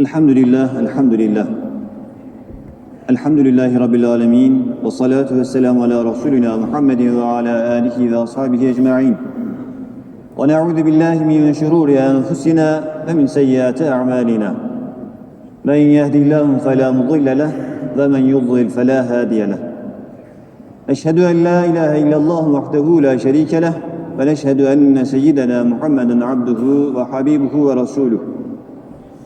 الحمد لله الحمد لله الحمد لله رب العالمين والصلاة والسلام على رسولنا محمد وعلى آله وأصحابه أجمعين. ونعوذ بالله من شرور أنفسنا ومن سيئات أعمالنا. من يهدي الله فلا مضل له ومن يضلل فلا هادي له. أشهد أن لا إله إلا الله وحده لا شريك له ونشهد أن سيدنا محمدا عبده وحبيبه ورسوله.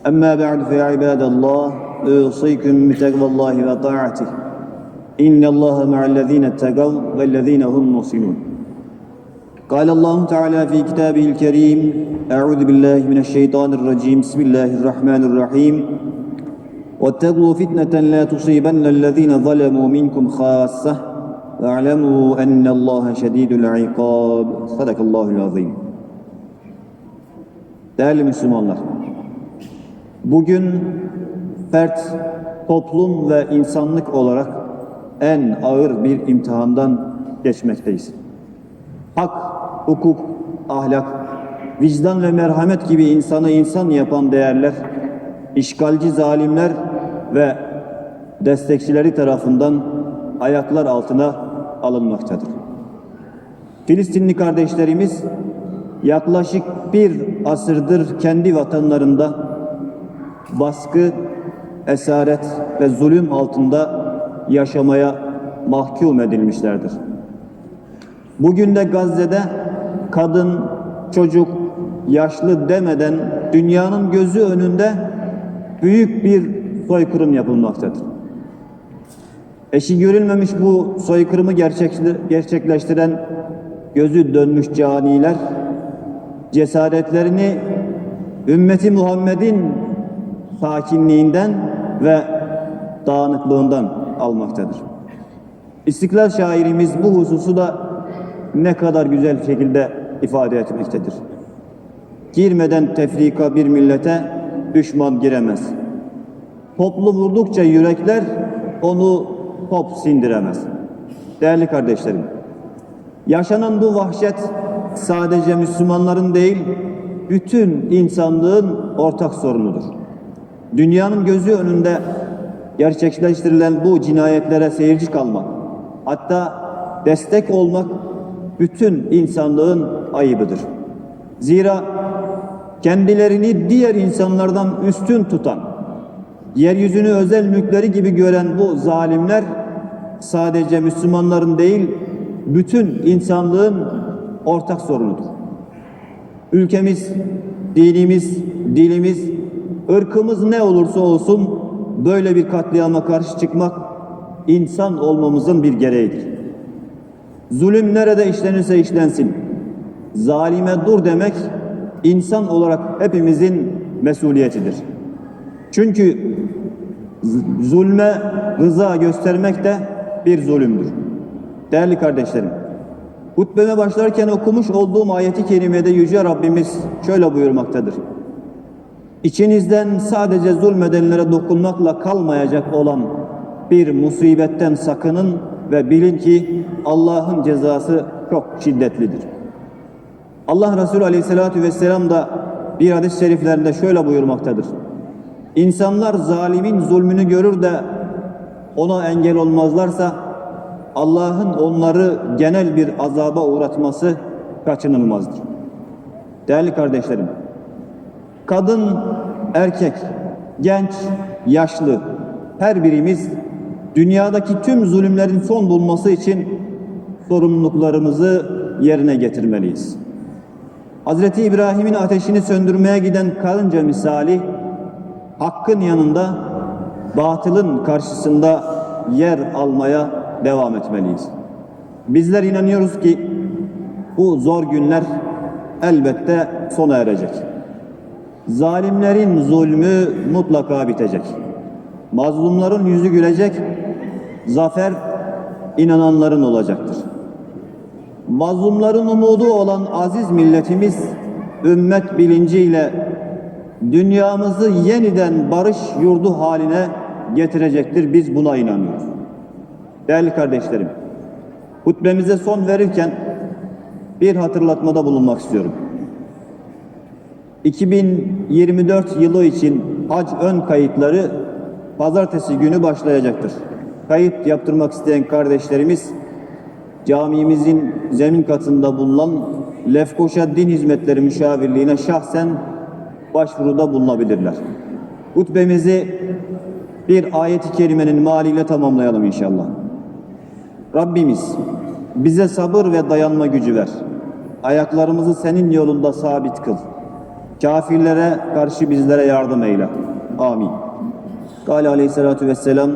أما بعد فيا عباد الله أوصيكم بتقوى الله وطاعته. إن الله مع الذين اتقوا والذين هم محسنون. قال الله تعالى في كتابه الكريم أعوذ بالله من الشيطان الرجيم بسم الله الرحمن الرحيم. واتقوا فتنة لا تصيبن الذين ظلموا منكم خاصة. واعلموا أن الله شديد العقاب صدق الله العظيم Değerli Müslümanlar, bugün fert, toplum ve insanlık olarak en ağır bir imtihandan geçmekteyiz. Hak, hukuk, ahlak, vicdan ve merhamet gibi insanı insan yapan değerler, işgalci zalimler ve destekçileri tarafından ayaklar altına alınmaktadır. Filistinli kardeşlerimiz yaklaşık bir asırdır kendi vatanlarında baskı, esaret ve zulüm altında yaşamaya mahkum edilmişlerdir. Bugün de Gazze'de kadın, çocuk, yaşlı demeden dünyanın gözü önünde büyük bir soykırım yapılmaktadır. Eşi görülmemiş bu soykırımı gerçekleştiren gözü dönmüş caniler cesaretlerini ümmeti Muhammed'in sakinliğinden ve dağınıklığından almaktadır. İstiklal şairimiz bu hususu da ne kadar güzel şekilde ifade etmektedir. Girmeden tefrika bir millete düşman giremez. Toplu vurdukça yürekler onu top sindiremez. Değerli kardeşlerim, yaşanan bu vahşet sadece Müslümanların değil, bütün insanlığın ortak sorunudur. Dünyanın gözü önünde gerçekleştirilen bu cinayetlere seyirci kalmak, hatta destek olmak bütün insanlığın ayıbıdır. Zira kendilerini diğer insanlardan üstün tutan, yeryüzünü özel mülkleri gibi gören bu zalimler sadece Müslümanların değil, bütün insanlığın ortak sorunudur. Ülkemiz, dinimiz, dilimiz, ırkımız ne olursa olsun böyle bir katliama karşı çıkmak insan olmamızın bir gereğidir. Zulüm nerede işlenirse işlensin, zalime dur demek insan olarak hepimizin mesuliyetidir. Çünkü zulme rıza göstermek de bir zulümdür. Değerli kardeşlerim, hutbeme başlarken okumuş olduğum ayeti kerimede Yüce Rabbimiz şöyle buyurmaktadır. İçinizden sadece zulmedenlere dokunmakla kalmayacak olan bir musibetten sakının ve bilin ki Allah'ın cezası çok şiddetlidir. Allah Resulü Aleyhisselatü Vesselam da bir hadis-i şeriflerinde şöyle buyurmaktadır. İnsanlar zalimin zulmünü görür de ona engel olmazlarsa Allah'ın onları genel bir azaba uğratması kaçınılmazdır. Değerli kardeşlerim, kadın, erkek, genç, yaşlı her birimiz dünyadaki tüm zulümlerin son bulması için sorumluluklarımızı yerine getirmeliyiz. Hazreti İbrahim'in ateşini söndürmeye giden karınca misali hakkın yanında batılın karşısında yer almaya devam etmeliyiz. Bizler inanıyoruz ki bu zor günler elbette sona erecek. Zalimlerin zulmü mutlaka bitecek. Mazlumların yüzü gülecek, zafer inananların olacaktır. Mazlumların umudu olan aziz milletimiz ümmet bilinciyle dünyamızı yeniden barış yurdu haline getirecektir. Biz buna inanıyoruz. Değerli kardeşlerim, hutbemize son verirken bir hatırlatmada bulunmak istiyorum. 2024 yılı için hac ön kayıtları pazartesi günü başlayacaktır. Kayıt yaptırmak isteyen kardeşlerimiz camimizin zemin katında bulunan Lefkoşa Din Hizmetleri Müşavirliğine şahsen başvuruda bulunabilirler. Hutbemizi bir ayeti kerimenin maliyle tamamlayalım inşallah. Rabbimiz bize sabır ve dayanma gücü ver. Ayaklarımızı senin yolunda sabit kıl. Kafirlere karşı bizlere yardım eyle. Amin. Kale aleyhissalatu vesselam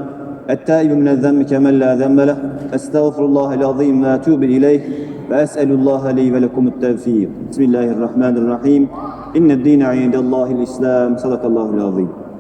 Ettaibu minel zemmi kemel la zemme leh Estağfirullahel ve etûbü ileyh ve es'elullaha li ve lekumut tevfik. Bismillahirrahmanirrahim. إن الدين عند الله الإسلام. صدق الله العظيم.